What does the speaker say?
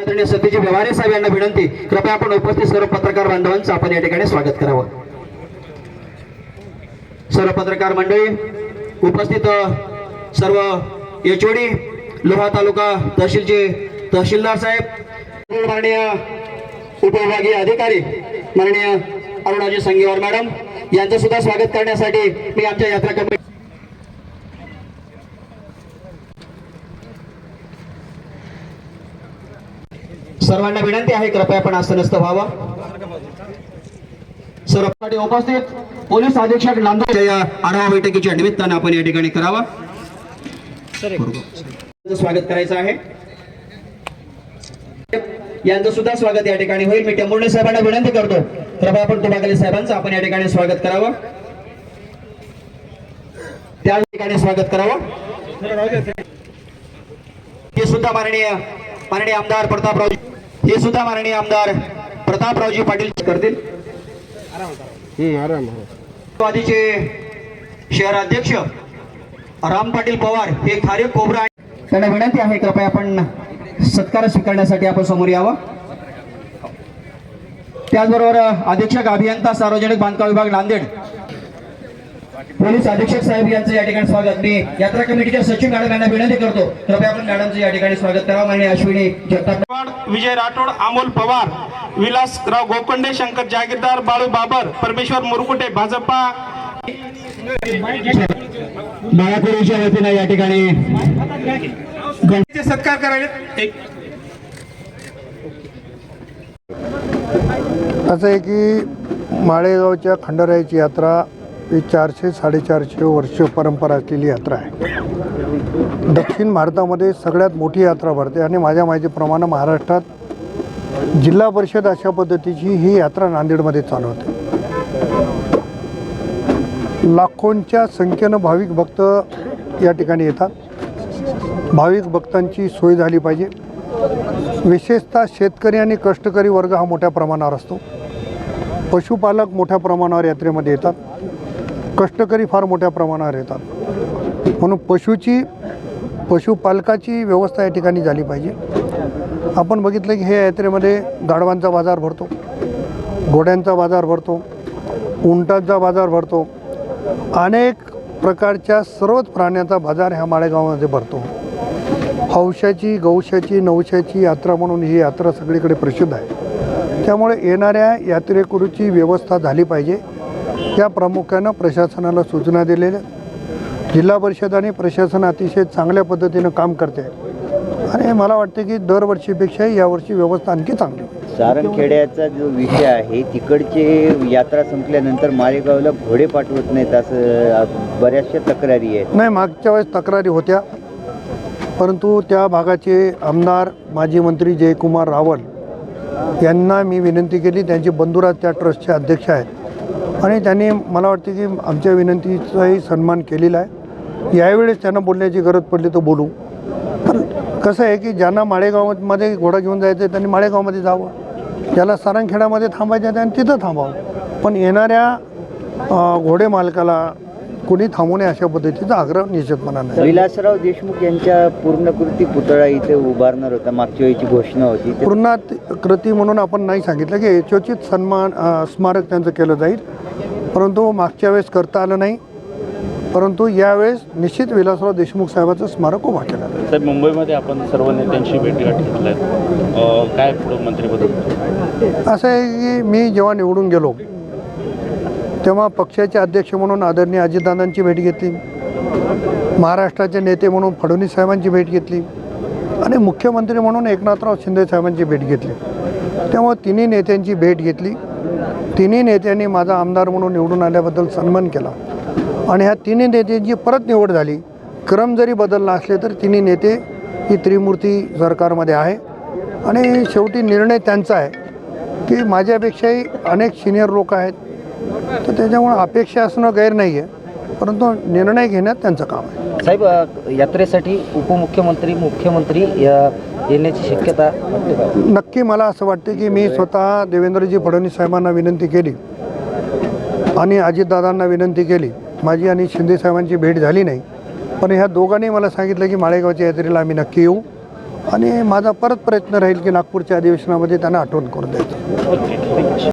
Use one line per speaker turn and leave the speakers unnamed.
आदरणीय सतीजी व्यवहारे साहेब यांना विनंती कृपया आपण उपस्थित सर्व पत्रकार बांधवांचं आपण या ठिकाणी स्वागत करावं. सर्व पत्रकार मंडळी उपस्थित सर्व एचओडी लोहा तालुका तहसीलचे तहसीलदार साहेब माननीय उपविभागीय अधिकारी माननीय अरुणाजी संगीवर मॅडम यांचं सुद्धा स्वागत करण्यासाठी मी आमच्या यात्रा कमिटी सर्वांना विनंती आहे कृपया पण आसनस्थ व्हावा. सर्वांसाठी उपस्थित पोलीस अधीक्षक नांदेडच्या या आढावा बैठकीच्या निमित्तानं आपण या ठिकाणी करावा. स्वागत करायचं आहे. यांचं सुद्धा स्वागत या ठिकाणी होईल. मी टेंबुर्णे साहेबांना विनंती करतो. कृपया आपण तुबागले साहेबांचं आपण या ठिकाणी स्वागत करावं. त्या ठिकाणी स्वागत करावं. हे सुद्धा माननीय माननीय आमदार प्रतापराव हे सुद्धा माननीय आमदार प्रतापरावजी पाटील. करतील? राष्ट्रवादीचे शहराध्यक्ष राम पाटील पवार हे खारे कोबरा त्यांना विनंती आहे कृपया आपण सत्कार स्वीकारण्यासाठी आपण समोर यावं. त्याचबरोबर अधीक्षक अभियंता सार्वजनिक बांधकाम विभाग नांदेड पोलीस अधीक्षक साहेब यांचं या ठिकाणी स्वागत. मी यात्रा कमिटीच्या सचिव मॅडम यांना विनंती करतो. कृपया आपण मॅडमचं या ठिकाणी स्वागत करावं. माननीय अश्विनी जगताप
गायकवाड, विजय राठोड अमोल पवार विलासराव गोकंडे शंकर जागीरदार बाळू बाबर परमेश्वर मुरकुटे भाजपा.
बाळापुरीच्या वतीनं या ठिकाणी
सत्कार एक
असं आहे की माळेगावच्या खंडारायाची यात्रा ही चारशे साडेचारशे वर्ष परंपरा असलेली यात्रा आहे. दक्षिण भारतामध्ये सगळ्यात मोठी यात्रा भरते आणि माझ्या माहितीप्रमाणे महाराष्ट्रात जिल्हा परिषद अशा पद्धतीची ही यात्रा नांदेडमध्ये चालवते. लाखोंच्या संख्येनं भाविक भक्त या ठिकाणी येतात. भाविक भक्तांची सोय झाली पाहिजे. विशेषतः शेतकरी आणि कष्टकरी वर्ग हा मोठ्या प्रमाणावर असतो. पशुपालक मोठ्या प्रमाणावर यात्रेमध्ये येतात. कष्टकरी फार मोठ्या प्रमाणावर येतात. म्हणून पशुची पशुपालकाची व्यवस्था या ठिकाणी झाली पाहिजे. आपण बघितलं की हे यात्रेमध्ये गाढवांचा बाजार भरतो घोड्यांचा बाजार भरतो उंटांचा बाजार भरतो अनेक प्रकारच्या सर्वच प्राण्यांचा बाजार ह्या माळेगावामध्ये भरतो. हौशाची गौशाची नवशाची यात्रा म्हणून ही यात्रा सगळीकडे प्रसिद्ध आहे. त्यामुळे येणाऱ्या यात्रेकरूची व्यवस्था झाली पाहिजे. या प्रामुख्यानं प्रशासनाला सूचना दिलेल्या. जिल्हा परिषद आणि प्रशासन अतिशय चांगल्या पद्धतीनं काम करते आणि मला वाटते की दरवर्षीपेक्षाही यावर्षी व्यवस्था आणखी चांगली.
सारंगखेड्याचा जो विषय आहे तिकडचे यात्रा संपल्यानंतर मालेगावला घोडे पाठवत नाहीत असं बऱ्याचशा तक्रारी आहेत
नाही मागच्या वेळेस तक्रारी होत्या परंतु त्या भागाचे आमदार माजी मंत्री जयकुमार रावल यांना मी विनंती केली त्यांचे बंधुराज त्या ट्रस्टचे अध्यक्ष आहेत आणि त्यांनी मला वाटते की आमच्या विनंतीचाही सन्मान केलेला आहे. यावेळेस त्यांना बोलण्याची गरज पडली तर बोलू. पण कसं आहे की ज्यांना माळेगावामध्ये घोडा घेऊन जायचं आहे त्यांनी माळेगावमध्ये जावं. ज्याला सारंगखेड्यामध्ये थांबायचं आहे त्यांनी तिथं थांबावं. पण येणाऱ्या घोडे मालकाला कोणी थांबू नये अशा पद्धतीचा आग्रह निश्चितपणाने आहे.
विलासराव देशमुख यांच्या पूर्णकृती पुतळा इथे उभारणार होता. मागच्या वेळीची घोषणा होती.
पूर्णात कृती म्हणून आपण नाही सांगितलं की यशोचित सन्मान स्मारक त्यांचं केलं जाईल. परंतु मागच्या वेळेस करता आलं नाही. परंतु यावेळेस निश्चित विलासराव देशमुख साहेबाचं स्मारक उभा केलं.
साहेब मुंबईमध्ये आपण सर्व नेत्यांशी भेटीगाठी घेतल्या आहेत. काय पुढं मंत्रिपद
असं आहे की मी जेव्हा निवडून गेलो तेव्हा पक्षाचे अध्यक्ष म्हणून आदरणीय अजितदादांची भेट घेतली. महाराष्ट्राचे नेते म्हणून फडणवीस साहेबांची भेट घेतली. आणि मुख्यमंत्री म्हणून एकनाथराव शिंदे साहेबांची भेट घेतली. त्यामुळे तिन्ही नेत्यांची भेट घेतली. तिन्ही नेत्यांनी माझा आमदार म्हणून निवडून आल्याबद्दल सन्मान केला. आणि ह्या तिन्ही नेत्यांची परत निवड झाली. क्रम जरी बदलला असले तर तिन्ही नेते ही त्रिमूर्ती सरकारमध्ये आहे. आणि शेवटी निर्णय त्यांचा आहे की माझ्यापेक्षाही अनेक सिनियर लोक आहेत. तर त्याच्यामुळे अपेक्षा असणं गैर नाही आहे परंतु निर्णय घेण्यात त्यांचं काम आहे.
साहेब यात्रेसाठी उपमुख्यमंत्री मुख्यमंत्री येण्याची शक्यता
नक्की मला असं वाटते की मी स्वतः देवेंद्रजी फडणवीस साहेबांना विनंती केली आणि अजितदादांना विनंती केली. माझी आणि शिंदे साहेबांची भेट झाली नाही. पण ह्या दोघांनी मला सांगितलं की माळेगावच्या यात्रेला आम्ही नक्की येऊ आणि माझा परत प्रयत्न राहील की नागपूरच्या अधिवेशनामध्ये त्यांना आठवण करून द्यायचं.